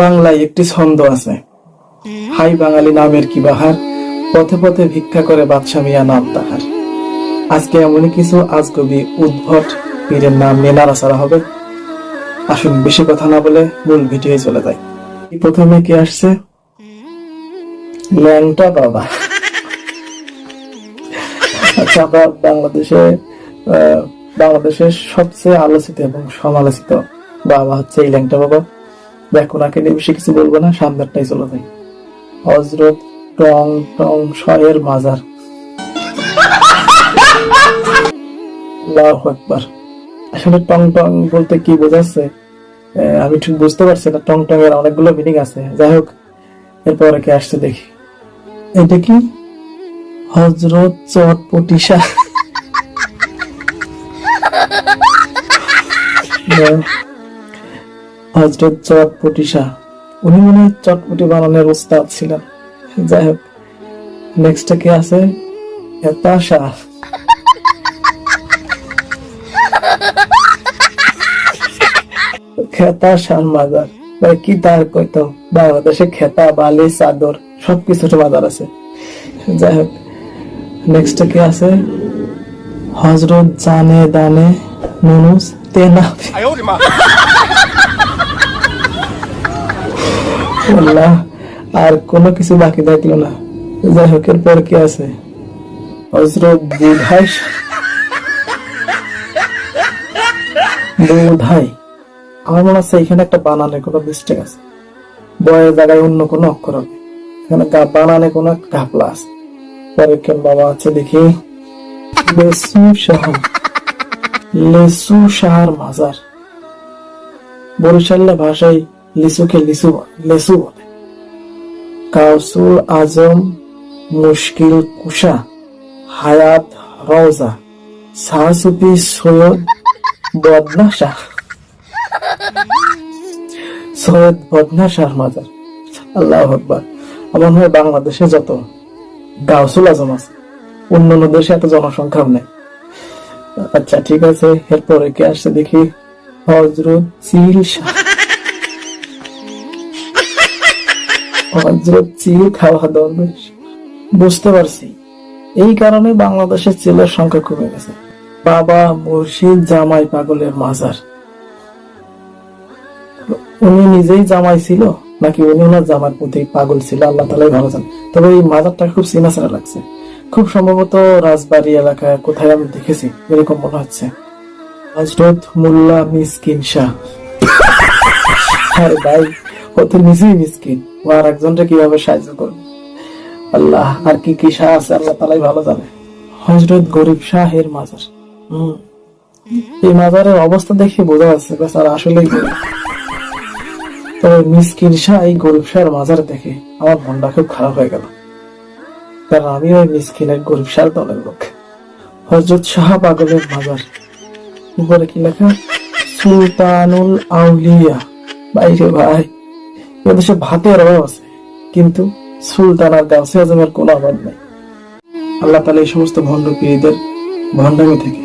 বাংলায় একটি ছন্দ আছে। হাই বাঙালি নামের কি বাহার? পথে পথে ভিক্ষা করে বাদশা মিয়া নাম তাহার। আজকে এমনই কিছু আজগবি উদ্ভট পীরের নাম নিয়ে নাড়াচাড়া হবে। আসুন বেশি কথা না বলে মূল ভিডিও চলে যায় প্রথমে কি আসছে? ল্যাংটা বাবা। আচ্ছা বাংলাদেশে বাংলাদেশের সবচেয়ে আলোচিত এবং সমালোচিত বাবা হচ্ছে এই ল্যাংটা বাবা। দেখ, ওনাকে নিয়ে বেশি কিছু বলব না, সামনেরটাই চলে যাই। হজরত টং টং শয়ের মাজার। আল্লাহু আকবার। আসলে টং টং বলতে কি বোঝাচ্ছে? আমি ঠিক বুঝতে পারছি না, টং টং এর অনেকগুলো মিনিং আছে। যাই হোক, এরপরে কি আসছে দেখি। এটা কি? হজরত চটপটি হজরত চটপটি শাহ। উনি মনে হয় চটপটি বানানোর ওস্তাদ ছিলেন। যাই হোক আছে? হেতা শাহ। খেতা শাহ মাজার। ভাই, কি তার কইতো? বাংলাদেশে খেতা, বালি, চাদর, সবকিছুর মাজার আছে। যাই হোক নেক্সট কি আছে? হজরত জানে দানে নুনুস। আল্লাহ আর কোনো কিছু বাকি থাকল না। যাই হোক এরপর কি আছে? হজরত বুধাই বুধাই আমার মনে হচ্ছে এখানে একটা বানানে কোনো মিস্টেক আছে। বয়ের জায়গায় অন্য কোনো অক্ষর হবে। এখানে বানানে কোনো ঘাপলা আছে। পরে কেন বাবা আছে দেখি। লেসু শাহ লেসু শাহর মাজার। বরিশাল্লা ভাষায় লিসুকে লিসু লেসু বলে। কাউসুল আজম মুশকিল কুশা, হায়াত রওজা শাহসুফি সৈয়দ বদনা শাহ। সৈয়দ বদনা শাহ মাজার। আল্লাহ আকবার। আমার মনে বাংলাদেশে যত গাউসুল আজম আছে, অন্যান্য দেশে এত জনসংখ্যাও নেই। আচ্ছা ঠিক আছে, এরপরে কে আসছে দেখি হজরত চিল হজরত চিল খাওয়া দরবেশ বুঝতে পারছি। এই কারণে বাংলাদেশের চিলের সংখ্যা কমে গেছে। বাবা মুর্শিদ জামাই পাগলের মাজার। উনি নিজেই জামাই ছিল, নাকি উনি ওনার জামার প্রতি পাগল ছিল? আল্লাহ তালাই ভালো জান। তবে এই মাজারটা খুব সিনাসারা লাগছে। খুব সম্ভবত রাজবাড়ি এলাকায় কোথায় আমি দেখেছি, এরকম মনে হচ্ছে। হজরত মোল্লা মিসকিন শাহ। আরে ভাই, ও তো নিজেই মিসকিন ও আর একজনটা কীভাবে সাহায্য করবে? আল্লাহ, আর কি কি শাহ আছে, আল্লাহ তালাই ভালো জানে। হজরত গরিব শাহের মাজার। হম। এই মাজারের অবস্থা দেখে বোঝা যাচ্ছে বেচারা আসলেই তবে মিসকিন শাহ এই গরিব শাহের মাজার দেখে আমার মনটা খুব খারাপ হয়ে গেল। কারণ আমি ওই মিসকিনের গরিব শাহ দলের লোক। হজরত শাহ পাগলের মাজার উপরে কি লেখা? সুলতানুল আউলিয়া। বাইরে ভাই, এদেশে ভাতের অভাব আছে। কিন্তু সুলতান আর গাছে আজমের কোনো অভাব নেই। আল্লাহ তালা এই সমস্ত ভণ্ড পীরদের ভণ্ডামি থেকে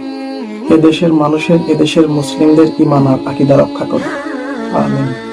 এদেশের মানুষের, এদেশের মুসলিমদের ইমান আর আকিদা রক্ষা করে আমিন।